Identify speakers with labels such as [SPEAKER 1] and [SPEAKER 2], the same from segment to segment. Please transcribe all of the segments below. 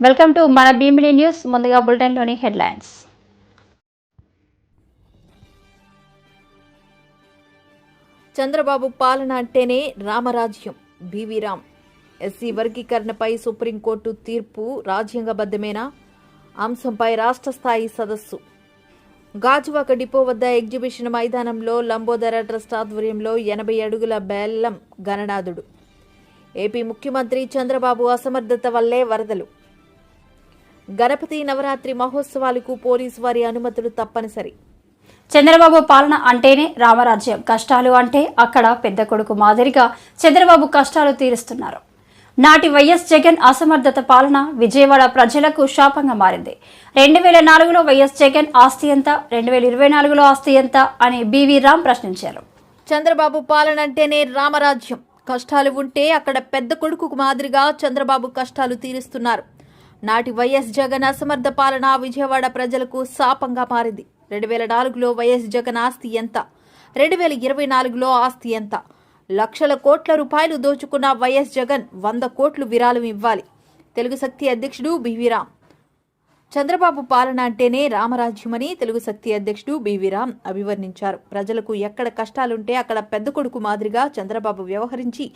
[SPEAKER 1] Welcome to మన Bhimidi news ముందుగా బులెటిన్లోని headlines
[SPEAKER 2] Chandrababu పాలన అంటేనే రామరాజ్యం బీవీ రామ్. ఎస్సీ వర్గీకరణపై సుప్రీంకోర్టు తీర్పు రాజ్యాంగబద్ధమేనా? అంశంపై రాష్ట్ర స్థాయి సదస్సు. గాజువాక డిపో వద్ద ఎగ్జిబిషన్ మైదానంలో లంబోదర ట్రస్ట్ ఆధ్వర్యంలో ఎనభై అడుగుల బెల్లం గణనాథుడు. ఏపీ ముఖ్యమంత్రి చంద్రబాబు అసమర్థత వల్లే వరదలు. గణపతి నవరాత్రి మహోత్సవాలకు పోలీసు వారి అనుమతులు తప్పనిసరి.
[SPEAKER 1] చంద్రబాబు పాలన అంటేనే రామరాజ్యం కష్టాలు అంటే అక్కడ పెద్ద కొడుకు మాదిరిగా చంద్రబాబు కష్టాలు తీరుస్తున్నారు. నాటి వైఎస్ జగన్ అసమర్థత పాలన విజయవాడ ప్రజలకు శాపంగా మారింది. రెండు వేల నాలుగులో వైఎస్ జగన్ ఆస్తి ఎంత రెండు వేల ఇరవై నాలుగులో ఆస్తి ఎంత అని బీవీ రామ్ ప్రశ్నించారు.
[SPEAKER 2] చంద్రబాబు పాలన అంటేనే రామరాజ్యం. కష్టాలు ఉంటే అక్కడ పెద్ద కొడుకు మాదిరిగా చంద్రబాబు కష్టాలు తీరుస్తున్నారు. నాటి వైఎస్ జగన్ అసమర్థ పాలన విజయవాడ ప్రజలకు శాపంగా మారింది. రెండు వేల నాలుగులో వైఎస్ జగన్ ఆస్తి ఎంత? రెండు వేల ఇరవై నాలుగులో ఆస్తి ఎంత? లక్షల కోట్ల రూపాయలు దోచుకున్న వైఎస్ జగన్ వంద కోట్లు విరాళం ఇవ్వాలి. తెలుగు శక్తి అధ్యక్షుడు బివిరామ్ రామ్. చంద్రబాబు పాలన అంటేనే రామరాజ్యమని తెలుగు శక్తి అధ్యక్షుడు బివి రామ్ అభివర్ణించారు. ప్రజలకు ఎక్కడ కష్టాలుంటే అక్కడ పెద్ద కొడుకు మాదిరిగా చంద్రబాబు వ్యవహరించి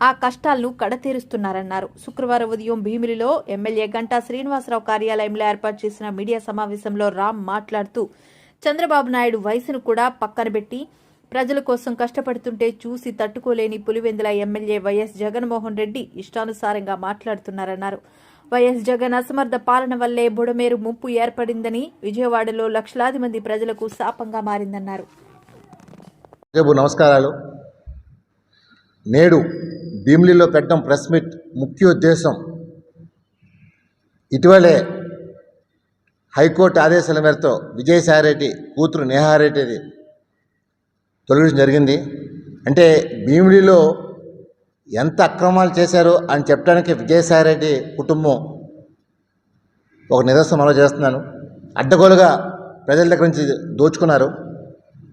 [SPEAKER 2] ఆ కష్టాలను కడతీరుస్తున్నారన్నారు. శుక్రవారం ఉదయం భీమిలిలో ఎమ్మెల్యే గంటా శ్రీనివాసరావు కార్యాలయంలో ఏర్పాటు చేసిన మీడియా సమావేశంలో రామ్ మాట్లాడుతూ చంద్రబాబు నాయుడు వయసును కూడా పక్కన పెట్టి ప్రజల కోసం కష్టపడుతుంటే చూసి తట్టుకోలేని పులివెందుల ఎమ్మెల్యే వైఎస్ జగన్మోహన్ రెడ్డి ఇష్టానుసారంగా మాట్లాడుతున్నారన్నారు. వైఎస్ జగన్ అసమర్థ పాలన వల్లే బుడమేరు ముప్పు ఏర్పడిందని విజయవాడలో లక్షలాది మంది ప్రజలకు శాపంగా మారిందన్నారు.
[SPEAKER 3] నమస్కారాలు. నేడు భీమిలీలో పెట్టడం ప్రెస్ మీట్ ముఖ్య ఉద్దేశం. ఇటీవలే హైకోర్టు ఆదేశాల మేరతో విజయసాయిరెడ్డి కూతురు నేహారెడ్డిది తొలగించడం జరిగింది. అంటే భీమిలీలో ఎంత అక్రమాలు చేశారు అని చెప్పడానికి విజయసాయిరెడ్డి కుటుంబం ఒక నిదర్శనం అలా చేస్తున్నాను. అడ్డగోలుగా ప్రజల దగ్గర నుంచి దోచుకున్నారు.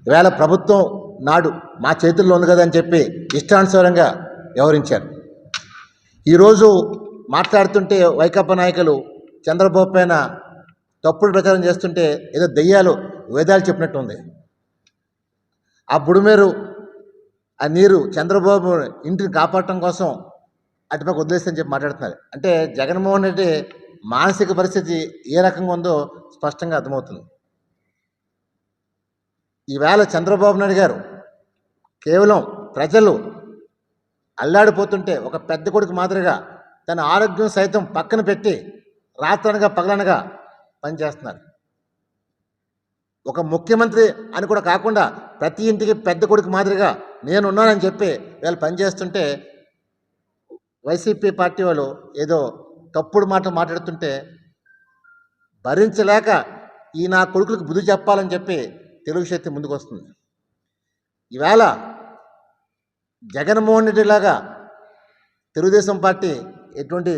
[SPEAKER 3] ఈవేళ ప్రభుత్వం నాడు మా చేతుల్లో ఉంది కదా అని చెప్పి ఇష్టానుసారంగా వ్యవహరించారు. ఈరోజు మాట్లాడుతుంటే వైకాపా నాయకులు చంద్రబాబు పైన తప్పుడు ప్రచారం చేస్తుంటే ఏదో దెయ్యాలు వేదాలు చెప్పినట్టు ఉంది. ఆ బుడిమేరు ఆ నీరు చంద్రబాబు ఇంటిని కాపాడటం కోసం అటుపక్క వదిలేస్తని చెప్పి మాట్లాడుతున్నారు. అంటే జగన్మోహన్ రెడ్డి మానసిక పరిస్థితి ఏ రకంగా ఉందో స్పష్టంగా అర్థమవుతుంది. ఈవేళ చంద్రబాబు నాయుడు గారు కేవలం ప్రజలు అల్లాడిపోతుంటే ఒక పెద్ద కొడుకు మాదిరిగా తన ఆరోగ్యం సైతం పక్కన పెట్టి రాత్రనగా పగలనగా పనిచేస్తున్నారు ఒక ముఖ్యమంత్రి అని కూడా కాకుండా ప్రతి ఇంటికి పెద్ద కొడుకు మాదిరిగా నేనున్నానని చెప్పి వీళ్ళు పనిచేస్తుంటే వైసీపీ పార్టీ వాళ్ళు ఏదో తప్పుడు మాట మాట్లాడుతుంటే భరించలేక ఈ నా కొడుకులకు బుద్ధి చెప్పాలని చెప్పి తెలుగు శక్తి ముందుకు వస్తుంది. ఈవేళ జగన్మోహన్ రెడ్డి లాగా తెలుగుదేశం పార్టీ ఎటువంటి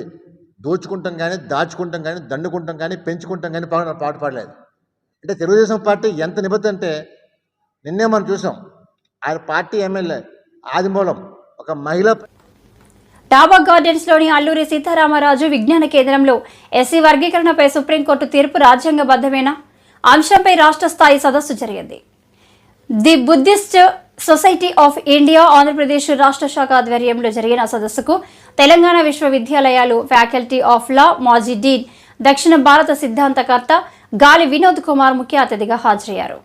[SPEAKER 3] దోచుకుంటాం కానీ దాచుకుంటాం కానీ దండుకుంటాం కానీ పెంచుకుంటాం కానీ పాట పాడలేదు. అంటే తెలుగుదేశం పార్టీ ఎంత నిబద్ధ అంటే నిన్నే మనం చూసాం. ఆయన పార్టీ ఎమ్మెల్యే ఆదిమూలం ఒక మహిళ
[SPEAKER 1] డాబా గార్డెన్స్లోని అల్లూరి సీతారామరాజు విజ్ఞాన కేంద్రంలో ఎస్సీ వర్గీకరణపై సుప్రీంకోర్టు తీర్పు రాజ్యాంగబద్ధమేనా? అంశంపై రాష్ట్ర స్థాయి సదస్సు జరిగింది. The Buddhist society of India Andhra Pradesh రాష్ట్ర శాఖ ఆధ్వర్యంలో జరిగిన సదస్సుకు తెలంగాణ విశ్వవిద్యాలయాలు ఫ్యాకల్టీ ఆఫ్ లా మాజీ డీన్ దక్షిణ భారత సిద్ధాంతకర్త గాలి వినోద్ కుమార్ ముఖ్య అతిథిగా హాజరయ్యారు.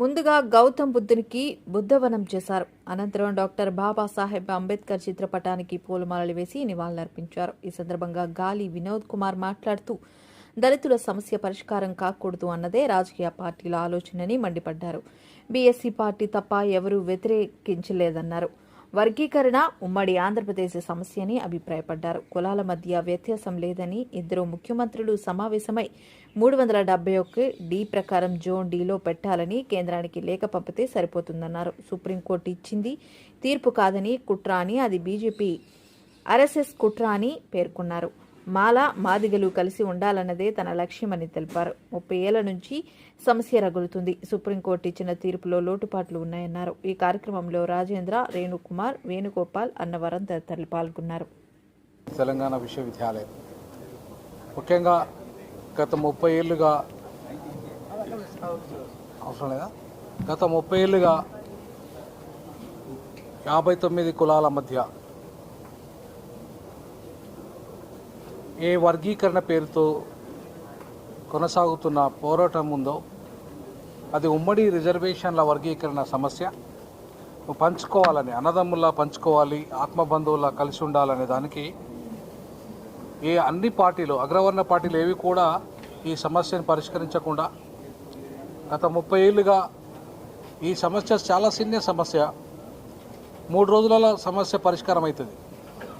[SPEAKER 2] ముందుగా గౌతమ్ బుద్ధునికి బుద్ధవనం చేశారు. అనంతరం డాక్టర్ బాబాసాహెబ్ అంబేద్కర్ చిత్రపటానికి పూలమాలలు వేసి నివాళులర్పించారు. ఈ సందర్భంగా గాలి వినోద్ కుమార్ మాట్లాడుతూ దళితుల సమస్య పరిష్కారం కాకూడదు అన్నదే రాజకీయ పార్టీల ఆలోచనని మండిపడ్డారు. బీఎస్సీ పార్టీ తప్ప ఎవరూ వ్యతిరేకించలేదన్నారు. వర్గీకరణ ఉమ్మడి ఆంధ్రప్రదేశ్ సమస్యని అభిప్రాయపడ్డారు. కులాల మధ్య వ్యత్యాసం లేదని ఇద్దరు ముఖ్యమంత్రులు సమావేశమై మూడు వందల డెబ్బై ఒకటి డి ప్రకారం జోన్ డీలో పెట్టాలని కేంద్రానికి లేఖ పంపితే సరిపోతుందన్నారు. సుప్రీంకోర్టు ఇచ్చింది తీర్పు కాదని కుట్ర అని అది బీజేపీ ఆర్ఎస్ఎస్ కుట్ర అని పేర్కొన్నారు. మాల మాదిగలు కలిసి ఉండాలన్నదే తన లక్ష్యమని తెలిపారు. ముప్పై ఏళ్ళ నుంచి సమస్య రగులుతుంది. సుప్రీంకోర్టు ఇచ్చిన తీర్పులో లోటుపాట్లు ఉన్నాయన్నారు. ఈ కార్యక్రమంలో రాజేంద్ర రేణుకుమార్ వేణుగోపాల్ అన్నవరం తదితరులు పాల్గొన్నారు.
[SPEAKER 4] తెలంగాణ విశ్వవిద్యాలయం. ముఖ్యంగా గత ముప్పై ఏళ్ళుగా అవసరం లేదా? గత ముప్పై ఏళ్ళుగా యాభై తొమ్మిది కులాల మధ్య ఏ వర్గీకరణ పేరుతో కొనసాగుతున్న పోరాటం ఉందో అది ఉమ్మడి రిజర్వేషన్ల వర్గీకరణ సమస్య. పంచుకోవాలని అన్నదమ్ముల్లా పంచుకోవాలి ఆత్మబంధువుల్లా కలిసి ఉండాలనే దానికి ఏ అన్ని పార్టీలు అగ్రవర్ణ పార్టీలు ఏవి కూడా ఈ సమస్యను పరిష్కరించకుండా గత ముప్పై ఏళ్ళుగా ఈ సమస్య చాలా చిన్న సమస్య. మూడు రోజులలో సమస్య పరిష్కారం అవుతుంది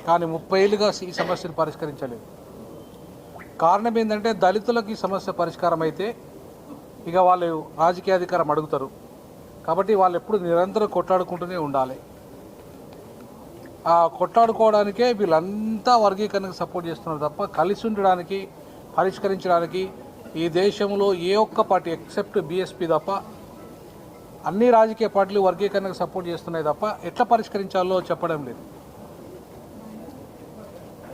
[SPEAKER 4] కానీ ముప్పై ఏళ్ళుగా ఈ సమస్యను పరిష్కరించలేదు. కారణం ఏంటంటే దళితులకు ఈ సమస్య పరిష్కారం అయితే ఇక వాళ్ళు రాజకీయ అధికారం అడుగుతారు. కాబట్టి వాళ్ళు ఎప్పుడు నిరంతరం కొట్లాడుకుంటూనే ఉండాలి. ఆ కొట్లాడుకోవడానికే వీళ్ళంతా వర్గీకరణకు సపోర్ట్ చేస్తున్నారు తప్ప కలిసి ఉండడానికి పరిష్కరించడానికి ఈ దేశంలో ఏ ఒక్క పార్టీ ఎక్సెప్ట్ బీఎస్పీ తప్ప అన్ని రాజకీయ పార్టీలు వర్గీకరణకు సపోర్ట్ చేస్తున్నాయి తప్ప ఎట్లా పరిష్కరించాలో చెప్పడం లేదు.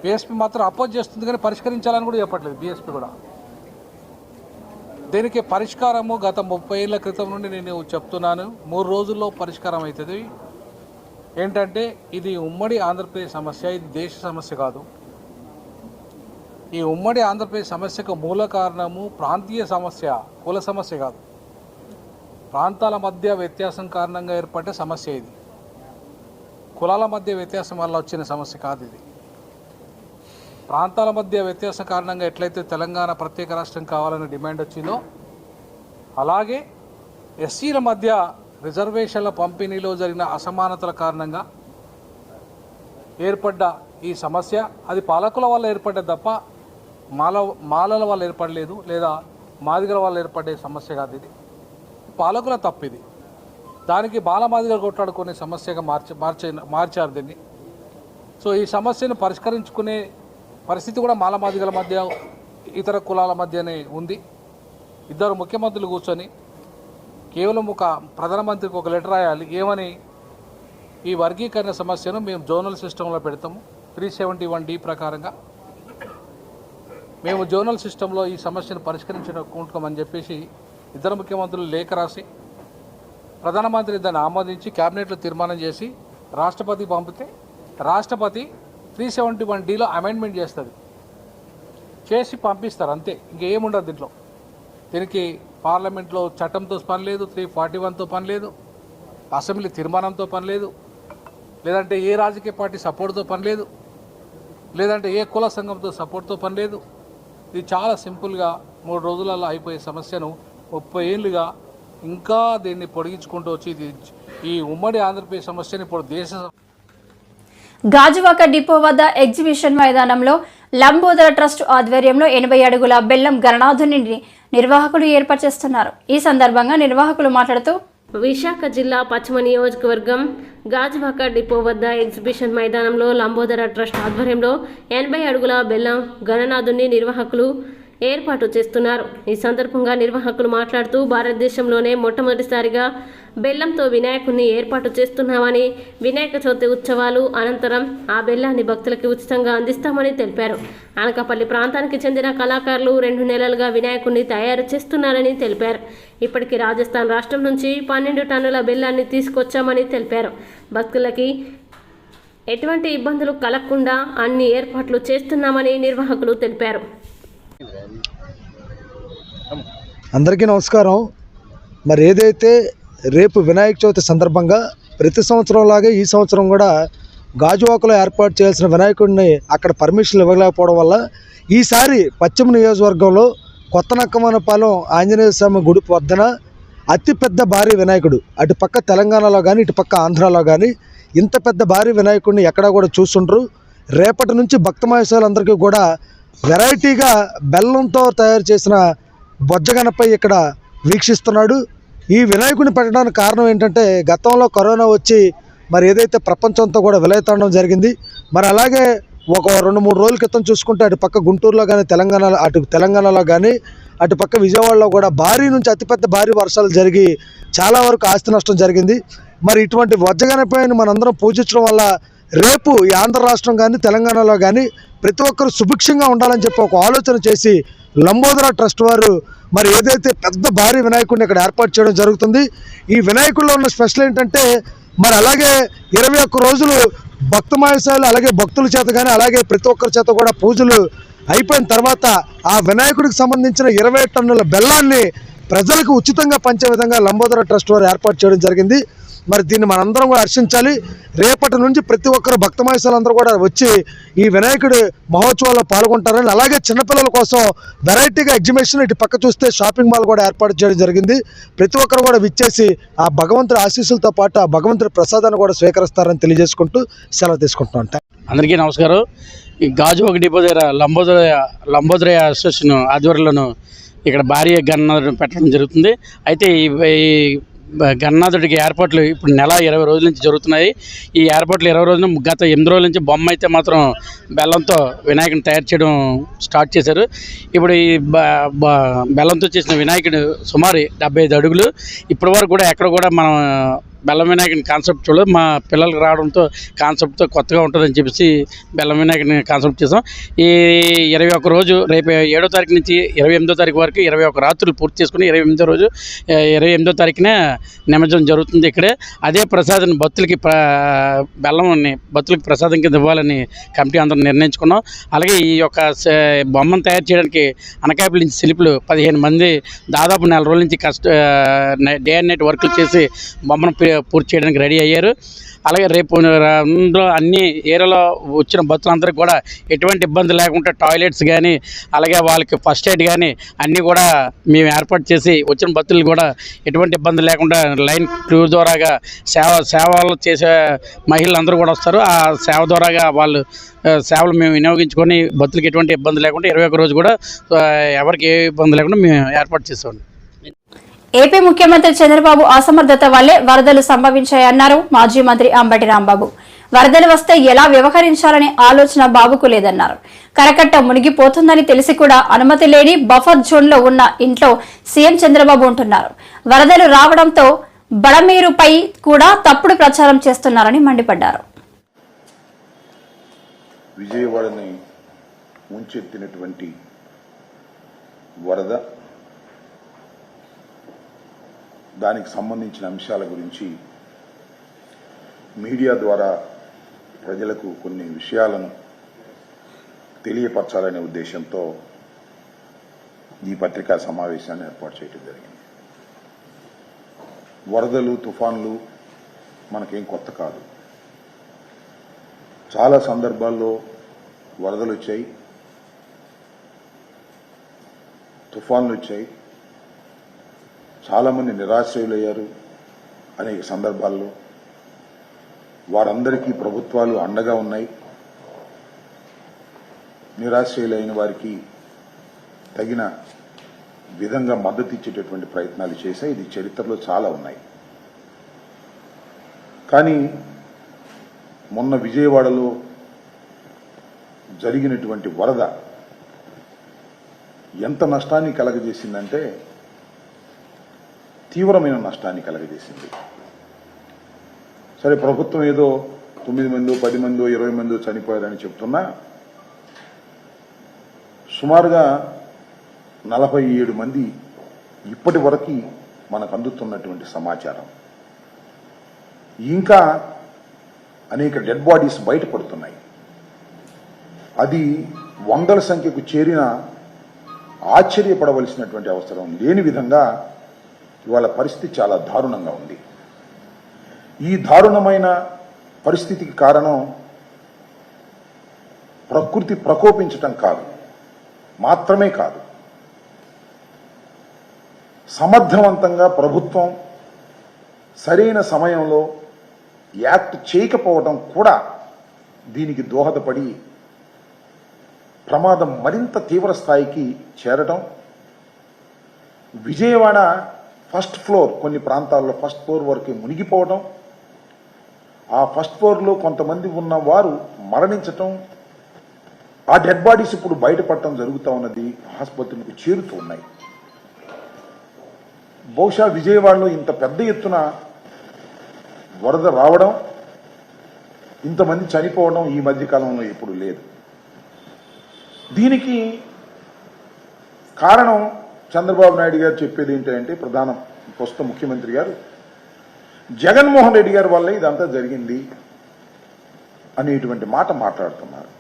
[SPEAKER 4] బీఎస్పీ మాత్రం అపోజ్ చేస్తుంది కానీ పరిష్కరించాలని కూడా చెప్పట్లేదు బీఎస్పీ కూడా. దీనికి పరిష్కారము గత ముప్పై ఏళ్ళ క్రితం నుండి నేను చెప్తున్నాను. మూడు రోజుల్లో పరిష్కారం అవుతుంది. ఏంటంటే ఇది ఉమ్మడి ఆంధ్రప్రదేశ్ సమస్య ఇది దేశ సమస్య కాదు. ఈ ఉమ్మడి ఆంధ్రప్రదేశ్ సమస్యకు మూల కారణము ప్రాంతీయ సమస్య కుల సమస్య కాదు. ప్రాంతాల మధ్య వ్యత్యాసం కారణంగా ఏర్పడ్డ సమస్య ఇది. కులాల మధ్య వ్యత్యాసం వల్ల వచ్చిన సమస్య కాదు ఇది. ప్రాంతాల మధ్య వ్యత్యాసం కారణంగా ఎట్లయితే తెలంగాణ ప్రత్యేక రాష్ట్రం కావాలని డిమాండ్ వచ్చిందో అలాగే ఎస్సీల మధ్య రిజర్వేషన్ల పంపిణీలో జరిగిన అసమానతల కారణంగా ఏర్పడ్డ ఈ సమస్య అది పాలకుల వల్ల ఏర్పడ్డది తప్ప మాల మాలల వల్ల ఏర్పడలేదు లేదా మాదిగల వల్ల ఏర్పడే సమస్య కాదు ఇది. పాలకుల తప్పిది. ఇది దానికి బాలమాదిగలు కొట్లాడుకునే సమస్యగా మార్చి మార్చే మార్చారు దీన్ని. సో ఈ సమస్యను పరిష్కరించుకునే పరిస్థితి కూడా మాలమాదిగల మధ్య ఇతర కులాల మధ్యనే ఉంది. ఇద్దరు ముఖ్యమంత్రులు కూర్చొని కేవలం ఒక ప్రధానమంత్రికి ఒక లెటర్ రాయాలి. ఏమని? ఈ వర్గీకరణ సమస్యను మేము జోనల్ సిస్టంలో పెడతాము. త్రీ సెవెంటీ వన్ డి ప్రకారంగా. మేము జోనల్ సిస్టంలో ఈ సమస్యను పరిష్కరించుకుంటామని చెప్పేసి ఇద్దరు ముఖ్యమంత్రులు లేఖ రాసి ప్రధానమంత్రి దాన్ని ఆమోదించి క్యాబినెట్లో తీర్మానం చేసి రాష్ట్రపతి పంపితే రాష్ట్రపతి త్రీ సెవెంటీ వన్ డీలో అమెండ్మెంట్ చేస్తుంది. చేసి పంపిస్తారు అంతే. ఇంకేముండదు దీంట్లో. దీనికి పార్లమెంట్లో చట్టంతో పని లేదు త్రీ ఫార్టీ వన్తో పని లేదు అసెంబ్లీ తీర్మానంతో పని లేదు లేదంటే ఏ రాజకీయ పార్టీ సపోర్ట్తో పని లేదు లేదంటే ఏ కుల సంఘంతో సపోర్ట్తో పని లేదు. ఇది చాలా సింపుల్గా మూడు రోజులలో అయిపోయే సమస్యను ముప్పై ఏళ్ళుగా ఇంకా దీన్ని పొడిగించుకుంటూ వచ్చి ఇది ఈ ఉమ్మడి ఆంధ్రప్రదేశ్ సమస్యని ఇప్పుడు దేశ
[SPEAKER 1] గాజువాక డిపో వద్ద ఎగ్జిబిషన్ మైదానంలో లంబోదర ట్రస్ట్ ఆధ్వర్యంలో ఎనభై అడుగుల బెల్లం గణనాథుని నిర్వాహకులు ఏర్పాటు చేస్తున్నారు. ఈ సందర్భంగా నిర్వాహకులు మాట్లాడుతూ
[SPEAKER 5] విశాఖ జిల్లా పశ్చిమ నియోజకవర్గం గాజువాక డిపో వద్ద ఎగ్జిబిషన్ మైదానంలో లంబోదర ట్రస్ట్ ఆధ్వర్యంలో ఎనభై అడుగుల బెల్లం గణనాథుని నిర్వాహకులు ఏర్పాటు చేస్తున్నారు. ఈ సందర్భంగా నిర్వాహకులు మాట్లాడుతూ భారతదేశంలోనే మొట్టమొదటిసారిగా బెల్లంతో వినాయకుడిని ఏర్పాటు చేస్తున్నామని వినాయక చవితి ఉత్సవాలు అనంతరం ఆ బెల్లాన్ని భక్తులకు ఉచితంగా అందిస్తామని తెలిపారు. అనకాపల్లి ప్రాంతానికి చెందిన కళాకారులు రెండు నెలలుగా వినాయకుడిని తయారు చేస్తున్నారని తెలిపారు. ఇప్పటికి రాజస్థాన్ రాష్ట్రం నుంచి పన్నెండు టన్నుల బెల్లాన్ని తీసుకొచ్చామని తెలిపారు. భక్తులకి ఎటువంటి ఇబ్బందులు కలగకుండా అన్ని ఏర్పాట్లు చేస్తున్నామని నిర్వాహకులు తెలిపారు.
[SPEAKER 6] అందరికీ నమస్కారం. మరి ఏదైతే రేపు వినాయక చవితి సందర్భంగా ప్రతి సంవత్సరం లాగే ఈ సంవత్సరం కూడా గాజువాకలో ఏర్పాటు చేయాల్సిన వినాయకుడిని అక్కడ పర్మిషన్లు ఇవ్వలేకపోవడం వల్ల ఈసారి పశ్చిమ నియోజకవర్గంలో కొత్త నక్కమనపాలెం ఆంజనేయ స్వామి గుడి వద్దన అతిపెద్ద భారీ వినాయకుడు. అటు పక్క తెలంగాణలో కానీ ఇటు పక్క ఆంధ్రాలో కానీ ఇంత పెద్ద భారీ వినాయకుడిని ఎక్కడా కూడా చూస్తుండ్రు. రేపటి నుంచి భక్తమహేశ్వరులందరికీ కూడా వెరైటీగా బెల్లంతో తయారు చేసిన బొజ్జగనపై ఇక్కడ వీక్షిస్తున్నాడు. ఈ వినాయకుడిని పెట్టడానికి కారణం ఏంటంటే గతంలో కరోనా వచ్చి మరి ఏదైతే ప్రపంచంతో కూడా విలయతాండం జరిగింది మరి అలాగే ఒక రెండు మూడు రోజుల క్రితం చూసుకుంటే అటు పక్క గుంటూరులో కానీ తెలంగాణలో అటు తెలంగాణలో కానీ అటు పక్క విజయవాడలో కూడా భారీ నుంచి అతిపెద్ద భారీ వర్షాలు జరిగి చాలా వరకు ఆస్తి నష్టం జరిగింది. మరి ఇటువంటి వజ్రగణపైన మనందరం పూజించడం వల్ల రేపు ఈ ఆంధ్ర రాష్ట్రం కానీ తెలంగాణలో కానీ ప్రతి ఒక్కరు సుభిక్షంగా ఉండాలని చెప్పి ఒక ఆలోచన చేసి లంబోదర ట్రస్ట్ వారు మరి ఏదైతే పెద్ద భారీ వినాయకుడిని ఇక్కడ ఏర్పాటు చేయడం జరుగుతుంది ఈ వినాయకుడిలో ఉన్న స్పెషల్ ఏంటంటే మరి అలాగే ఇరవై ఒక్క రోజులు భక్తమాయసాలు అలాగే భక్తుల చేత కానీ అలాగే ప్రతి ఒక్కరి చేత కూడా పూజలు అయిపోయిన తర్వాత ఆ వినాయకుడికి సంబంధించిన ఇరవై టన్నుల బెల్లాన్ని ప్రజలకు ఉచితంగా పంచే విధంగా లంబోదర ట్రస్ట్ వారు ఏర్పాటు చేయడం జరిగింది. మరి దీన్ని మనందరం కూడా హర్షించాలి. రేపటి నుంచి ప్రతి ఒక్కరు భక్తమాయసాలందరూ కూడా వచ్చి ఈ వినాయకుడి మహోత్సవాల్లో పాల్గొంటారని అలాగే చిన్నపిల్లల కోసం వెరైటీగా ఎగ్జిబిషన్ ఇటు పక్క చూస్తే షాపింగ్ మాల్ కూడా ఏర్పాటు చేయడం జరిగింది. ప్రతి ఒక్కరు కూడా విచ్చేసి ఆ భగవంతుడి ఆశీస్సులతో పాటు ఆ భగవంతుడి ప్రసాదాన్ని కూడా స్వీకరిస్తారని తెలియజేసుకుంటూ సెలవు తీసుకుంటున్నాం థాంక్స్.
[SPEAKER 7] అందరికీ నమస్కారం. ఈ గాజు ఒక డిపో దగ్గర లంబోదర లంబోదరయ అసోసియేషన్ ఆధ్వర్యంలోను ఇక్కడ భారీ గన్నాథుడు పెట్టడం జరుగుతుంది. అయితే ఈ గన్నాథుడికి ఏర్పాట్లు ఇప్పుడు నెల ఇరవై రోజుల నుంచి జరుగుతున్నాయి. ఈ ఏర్పాట్లు ఇరవై రోజులు గత ఎనిమిది రోజుల నుంచి బొమ్మ అయితే మాత్రం బెల్లంతో వినాయకుని తయారు చేయడం స్టార్ట్ చేశారు. ఇప్పుడు ఈ బ- బ- బెల్లంతో చేసిన వినాయకుడు సుమారు డెబ్బై ఐదు అడుగులు. ఇప్పటి వరకు కూడా ఎక్కడ కూడా మనం బెల్లం వినాయకుని కాన్సెప్ట్ చూడలేదు. మా పిల్లలకు రావడంతో కాన్సెప్ట్తో కొత్తగా ఉంటుందని చెప్పేసి బెల్లం వినాయకుని కాన్సెప్ట్ చేసాం ఈ ఇరవై ఒక్క రోజు రేపు ఏడో తారీఖు నుంచి ఇరవై ఎనిమిదో తారీఖు వరకు ఇరవై ఒక రాత్రులు పూర్తి చేసుకుని ఇరవై ఎనిమిదో రోజు ఇరవై ఎనిమిదో తారీఖున నిమజ్జనం జరుగుతుంది ఇక్కడే. అదే ప్రసాదం భక్తులకి ప్ర బెల్లంని భక్తులకి ప్రసాదం కింద ఇవ్వాలని కమిటీ అందరం నిర్ణయించుకున్నాం. అలాగే ఈ యొక్క బొమ్మను తయారు చేయడానికి అనకాపల్లి నుంచి శిల్పులు పదిహేను మంది దాదాపు నెల రోజుల నుంచి కష్ట డే అండ్ నైట్ వర్కులు చేసి బొమ్మను పూర్తి చేయడానికి రెడీ అయ్యారు. అలాగే రేపు అందులో అన్ని ఏరియాలో వచ్చిన భక్తులందరికీ కూడా ఎటువంటి ఇబ్బంది లేకుండా టాయిలెట్స్ కానీ అలాగే వాళ్ళకి ఫస్ట్ ఎయిడ్ కానీ అన్నీ కూడా మేము ఏర్పాటు చేసి వచ్చిన భక్తులు కూడా ఎటువంటి ఇబ్బంది లేకుండా లైన్ క్రూ ద్వారాగా సేవ సేవలు చేసే మహిళలందరూ కూడా వస్తారు. ఆ సేవ ద్వారాగా వాళ్ళు సేవలు మేము వినియోగించుకొని భక్తులకు ఎటువంటి ఇబ్బంది లేకుండా ఇరవై ఒక్క రోజు కూడా ఎవరికి ఏ ఇబ్బంది లేకుండా మేము ఏర్పాటు చేసాం
[SPEAKER 1] ఏపీ ముఖ్యమంత్రి చంద్రబాబు అసమర్థత వల్లే వరదలు సంభవించాయన్నారు మాజీ మంత్రి అంబటి రాంబాబు. వరదలు వస్తే ఎలా వ్యవహరించాలనే ఆలోచన బాబుకు లేదన్నారు. కరకట్ట మునిగిపోతుందని తెలిసి కూడా అనుమతి లేని బఫర్ జోన్లో ఉన్న ఇంట్లో సీఎం చంద్రబాబు ఉంటున్నారు. వరదలు రావడంతో బడమేరుపై కూడా తప్పుడు ప్రచారం చేస్తున్నారని మండిపడ్డారు.
[SPEAKER 8] విజయవాడని ముంచెత్తినటువంటి వరద దానికి సంబంధించిన అంశాల గురించి మీడియా ద్వారా ప్రజలకు కొన్ని విషయాలను తెలియపరచాలనే ఉద్దేశంతో ఈ పత్రికా సమావేశాన్ని ఏర్పాటు చేయడం జరిగింది. వరదలు తుఫాన్లు మనకేం కొత్త కాదు. చాలా సందర్భాల్లో వరదలు వచ్చాయి తుఫాన్లు వచ్చాయి చాలామంది నిరాశ్రయులయ్యారు అనేక సందర్భాల్లో. వారందరికీ ప్రభుత్వాలు అండగా ఉన్నాయి. నిరాశ్రయులైన వారికి తగిన విధంగా మద్దతు ఇచ్చేటటువంటి ప్రయత్నాలు చేశాయి ఇది చరిత్రలో చాలా ఉన్నాయి. కానీ మొన్న విజయవాడలో జరిగినటువంటి వరద ఎంత నష్టాన్ని కలగజేసిందంటే తీవ్రమైన నష్టాన్ని కలగజేసింది. సరే ప్రభుత్వం ఏదో తొమ్మిది మందో పది మందో ఇరవై మందో చనిపోయారని చెప్తున్నా. సుమారుగా నలభై ఏడు మంది ఇప్పటి వరకు మనకు అందుతున్నటువంటి సమాచారం. ఇంకా అనేక డెడ్ బాడీస్ బయటపడుతున్నాయి. అది వందల సంఖ్యకు చేరిన ఆశ్చర్యపడవలసినటువంటి అవసరం లేని విధంగా ఇవాళ పరిస్థితి చాలా దారుణంగా ఉంది. ఈ దారుణమైన పరిస్థితికి కారణం ప్రకృతి ప్రకోపించటం కాదు. మాత్రమే కాదు. సమర్థవంతంగా ప్రభుత్వం సరైన సమయంలో యాక్ట్ చేయకపోవడం కూడా దీనికి దోహదపడి ప్రమాదం మరింత తీవ్ర స్థాయికి చేరటం విజయవాడ ఫస్ట్ ఫ్లోర్ కొన్ని ప్రాంతాల్లో ఫస్ట్ ఫ్లోర్ వరకు మునిగిపోవడం ఆ ఫస్ట్ ఫ్లోర్లో కొంతమంది ఉన్న వారు మరణించటం ఆ డెడ్ బాడీస్ ఇప్పుడు బయటపడటం జరుగుతూ ఉన్నది ఆసుపత్రికి చేరుతూ ఉన్నాయి. బహుశా విజయవాడలో ఇంత పెద్ద ఎత్తున వరద రావడం ఇంతమంది చనిపోవడం ఈ మధ్యకాలంలో ఎప్పుడు లేదు. దీనికి కారణం చంద్రబాబు నాయుడు గారు చెప్పేది ఏంటంటే ప్రధాన ప్రస్తుత ముఖ్యమంత్రి గారు జగన్మోహన్ రెడ్డి గారి వల్ల ఇదంతా జరిగింది అనేటువంటి మాట మాట్లాడుతున్నారు.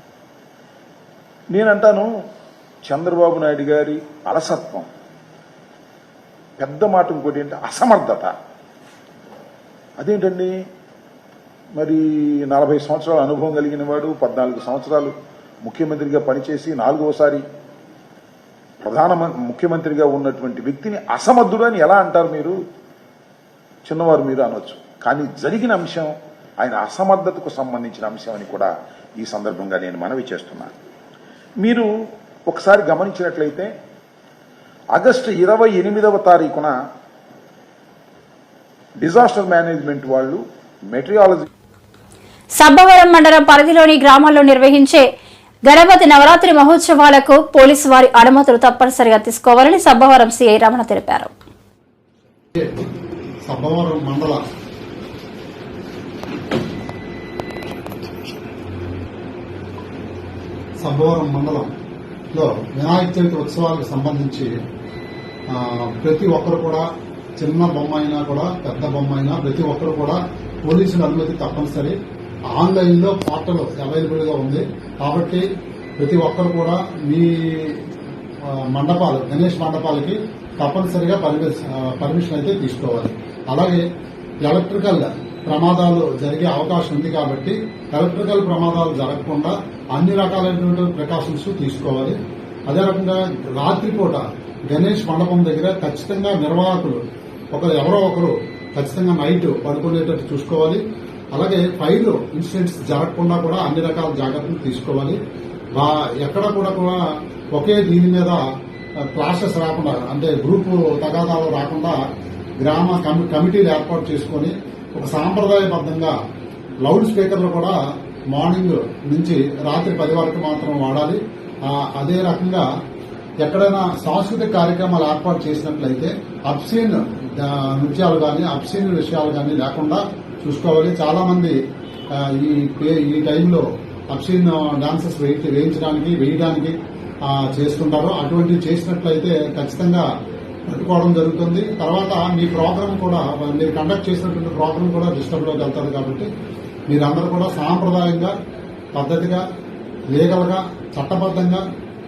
[SPEAKER 8] నేనంటాను చంద్రబాబు నాయుడు గారి అలసత్వం పెద్ద మాట ఇంకోటి ఏంటి అసమర్థత. అదేంటండి? మరి నలభై సంవత్సరాల అనుభవం కలిగిన వాడు పద్నాలుగు సంవత్సరాలు ముఖ్యమంత్రిగా పనిచేసి నాలుగోసారి ప్రధాన ముఖ్యమంత్రిగా ఉన్నటువంటి వ్యక్తిని అసమర్థుడు అని ఎలా అంటారు మీరు? చిన్నవారు మీరు అనొచ్చు. కానీ జరిగిన అంశం ఆయన అసమర్థతకు సంబంధించిన అంశం అని కూడా ఈ సందర్భంగా నేను మనవి చేస్తున్నాను మీరు ఒకసారి గమనించినట్లయితే ఆగస్టు ఇరవై ఎనిమిదవ తారీఖున డిజాస్టర్ మేనేజ్మెంట్ వాళ్ళు మెటీరియాలజీ
[SPEAKER 1] సబ్బవరం మండలం పరిధిలోని గ్రామాల్లో నిర్వహించే గణపతి నవరాత్రి మహోత్సవాలకు పోలీసు వారి అనుమతులు తప్పనిసరిగా తీసుకోవాలని సబ్బవరం సిఐ రమణ తెలిపారు.
[SPEAKER 9] సబ్బవరం మండలంలో వినాయక చవితి ఉత్సవాలకు సంబంధించి ప్రతి ఒక్కరు కూడా చిన్న బొమ్మ అయినా కూడా పెద్ద బొమ్మ అయినా ప్రతి ఒక్కరు కూడా పోలీసుల అనుమతి తప్పనిసరి. ఆన్లైన్లో పోర్టల్ అవైలబుల్గా ఉంది. కాబట్టి ప్రతి ఒక్కరు కూడా మీ మండపాలు గణేష్ మండపాలకి తప్పనిసరిగా పర్మిషన్ పర్మిషన్ అయితే తీసుకోవాలి. అలాగే ఎలక్ట్రికల్ ప్రమాదాలు జరిగే అవకాశం ఉంది కాబట్టి ఎలక్ట్రికల్ ప్రమాదాలు జరగకుండా అన్ని రకాలైనటువంటి ప్రికాషన్స్ తీసుకోవాలి. అదే రకంగా రాత్రిపూట గణేష్ మండపం దగ్గర ఖచ్చితంగా నిర్వాహకులు ఒకరు ఎవరో ఒకరు ఖచ్చితంగా నైట్ పడుకునేటట్టు చూసుకోవాలి. అలాగే ఫైర్ ఇన్సిడెంట్స్ జరగకుండా కూడా అన్ని రకాల జాగ్రత్తలు తీసుకోవాలి. ఎక్కడ కూడా కూడా ఒకే దీని మీద క్లాసెస్ రాకుండా అంటే గ్రూప్ తగాదాలు రాకుండా గ్రామ కమి- కమిటీలు ఏర్పాటు చేసుకొని ఒక సాంప్రదాయబద్ధంగా లౌడ్ స్పీకర్లు కూడా మార్నింగ్ నుంచి రాత్రి పది వరకు మాత్రం వాడాలి. అదే రకంగా ఎక్కడైనా సాంస్కృతిక కార్యక్రమాలు ఏర్పాటు చేసినట్లయితే అప్సీన్ నృత్యాలు కానీ అప్సీన్ విషయాలు కానీ లేకుండా చూసుకోవాలి. చాలా మంది ఈ ఈ టైంలో అప్సీన్ డాన్సెస్ వేయించడానికి వేయడానికి చేసుకుంటారు చేస్తుంటారు. అటువంటివి చేసినట్లయితే ఖచ్చితంగా పట్టుకోవడం జరుగుతుంది. తర్వాత మీ ప్రోగ్రామ్ కూడా మీరు కండక్ట్ చేసినటువంటి ప్రోగ్రామ్ కూడా డిస్టర్బ్లోకి వెళ్తారు కాబట్టి మీరందరూ కూడా సాంప్రదాయంగా పద్ధతిగా లీగల్గా చట్టబద్ధంగా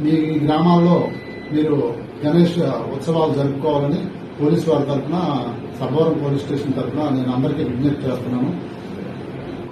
[SPEAKER 9] మీ గ్రామాల్లో మీరు గణేష్ ఉత్సవాలు జరుపుకోవాలని పోలీసు వారి తరఫున సబ్బవరం పోలీస్ స్టేషన్ తరఫున నేను అందరికీ విజ్ఞప్తి చేస్తున్నాను.